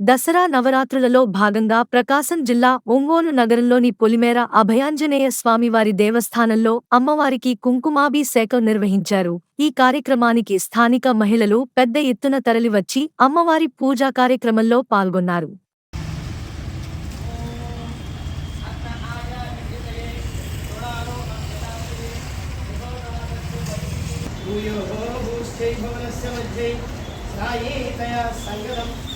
దసరా నవరాత్రులలో భాగంగా ప్రకాశం జిల్లా ఒంగోలు నగరంలోని పొలిమేర అభయాంజనేయ స్వామివారి దేవస్థానంలో అమ్మవారికి కుంకుమాభిషేకం నిర్వహించారు. ఈ కార్యక్రమానికి స్థానిక మహిళలు పెద్ద ఎత్తున తరలివచ్చి అమ్మవారి పూజా కార్యక్రమంలో పాల్గొన్నారు. సంగతం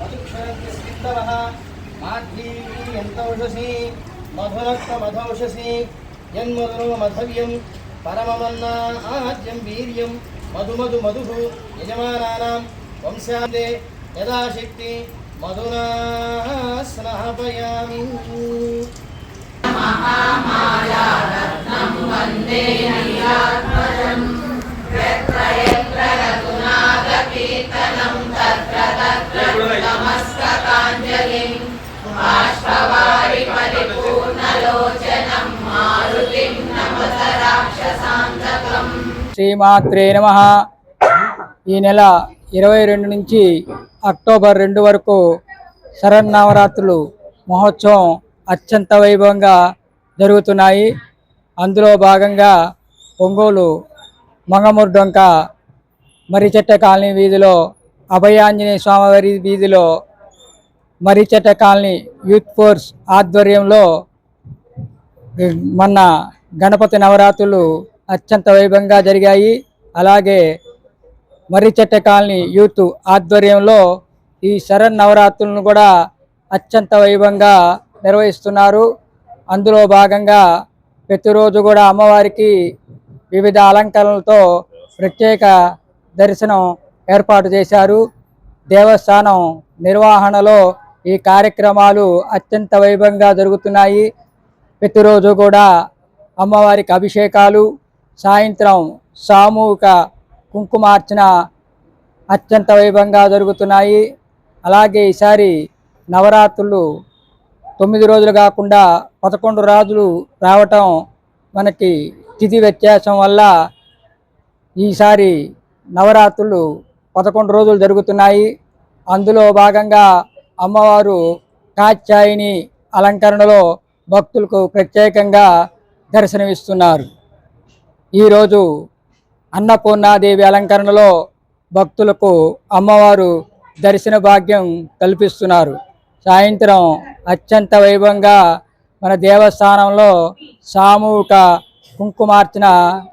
మధుక్షరస్విత్తవ మాధ్వీయంతౌషసి మధురక్త మధౌషసి యన్మధురో మధవ్యం పరమమన్నా ఆజ్యం వీర్యం మధుమధు మధు యజమానానాం వంశాందే యథాశక్తి మధునా స్నాపయామి మహామాయా రత్నం శ్రీమాత్రే నమ. ఈ నెల ఇరవై రెండు నుంచి అక్టోబర్ రెండు వరకు శరన్నవరాత్రులు మహోత్సవం అత్యంత వైభవంగా జరుగుతున్నాయి. అందులో భాగంగా ఒంగోలు మంగమూర్డొంక మరిచెట్ట కాలనీ వీధిలో అభయాంజనేయ స్వామివారి వీధిలో మర్రిచెట్ట కాలనీ యూత్ ఫోర్స్ ఆధ్వర్యంలో మొన్న గణపతి నవరాత్రులు అత్యంత వైభవంగా జరిగాయి. అలాగే మర్రిచెట్ట కాలనీ యూత్ ఆధ్వర్యంలో ఈ శరణ్ నవరాత్రులను కూడా అత్యంత వైభవంగా నిర్వహిస్తున్నారు. అందులో భాగంగా ప్రతిరోజు కూడా అమ్మవారికి వివిధ అలంకరణలతో ప్రత్యేక దర్శనం ఏర్పాటు చేశారు. దేవస్థానం నిర్వహణలో ఈ కార్యక్రమాలు అత్యంత వైభవంగా జరుగుతున్నాయి. ప్రతిరోజు కూడా అమ్మవారికి అభిషేకాలు సాయంత్రం సామూహిక కుంకుమార్చన అత్యంత వైభవంగా జరుగుతున్నాయి. అలాగే ఈసారి నవరాత్రులు తొమ్మిది రోజులు కాకుండా పదకొండు రోజులు రావటం మనకి తిథి వ్యత్యాసం వల్ల ఈసారి నవరాత్రులు పదకొండు రోజులు జరుగుతున్నాయి. అందులో భాగంగా అమ్మవారు కాచాయిని అలంకరణలో భక్తులకు ప్రత్యేకంగా దర్శనమిస్తున్నారు. ఈరోజు అన్నపూర్ణాదేవి అలంకరణలో భక్తులకు అమ్మవారు దర్శన భాగ్యం కల్పిస్తున్నారు. సాయంత్రం అత్యంత వైభవంగా మన దేవస్థానంలో సామూహిక కుంకుమార్చన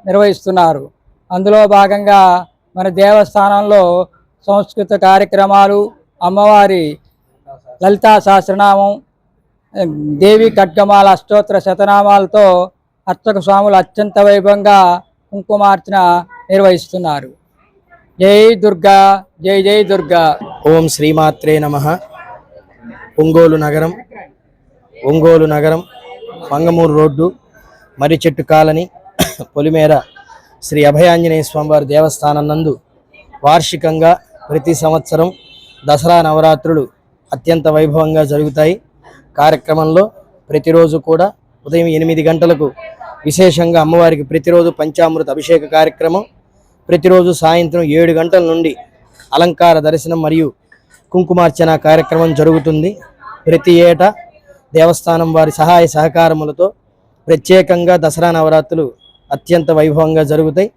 నిర్వహిస్తున్నారు. అందులో భాగంగా మన దేవస్థానంలో సంస్కృత కార్యక్రమాలు అమ్మవారి లలితా సహస్రనామం దేవి ఖడ్గమాల అష్టోత్తర శతనామాలతో అర్చక స్వాములు అత్యంత వైభవంగా కుంకుమార్చన నిర్వహిస్తున్నారు. జై దుర్గా జై జై దుర్గా. ఓం శ్రీమాత్రే నమ. ఒంగోలు నగరం ఒంగోలు నగరం మంగమూరు రోడ్డు మర్రి చెట్టు కాలనీ పొలిమేర శ్రీ అభయాంజనేయ స్వామివారి దేవస్థానం నందు వార్షికంగా ప్రతి సంవత్సరం దసరా నవరాత్రులు అత్యంత వైభవంగా జరుగుతాయి. కార్యక్రమంలో ప్రతిరోజు కూడా ఉదయం ఎనిమిది గంటలకు విశేషంగా అమ్మవారికి ప్రతిరోజు పంచామృత అభిషేక కార్యక్రమం ప్రతిరోజు సాయంత్రం ఏడు గంటల నుండి అలంకార దర్శనం మరియు కుంకుమార్చన కార్యక్రమం జరుగుతుంది. ప్రతి ఏటా దేవస్థానం వారి సహాయ సహకారములతో ప్రత్యేకంగా దసరా నవరాత్రులు అత్యంత వైభవంగా జరుగుతాయి.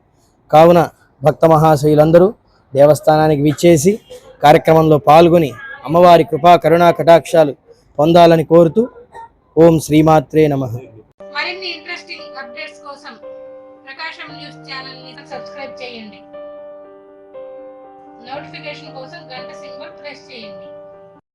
కావున భక్త మహాశయులందరూ దేవస్థానానికి విచ్చేసి కార్యక్రమంలో పాల్గొని అమ్మవారి కృపా కరుణా కటాక్షాలు పొందాలని కోరుతూ ఓం శ్రీమాత్రే నమ. మరిన్ని ఇంట్రెస్టింగ్ అప్డేట్స్ కోసం ప్రకాశం న్యూస్ ఛానల్ని సబ్స్క్రైబ్ చేయండి. నోటిఫికేషన్ కోసం గంట సింబల్ ప్రెస్ చేయండి.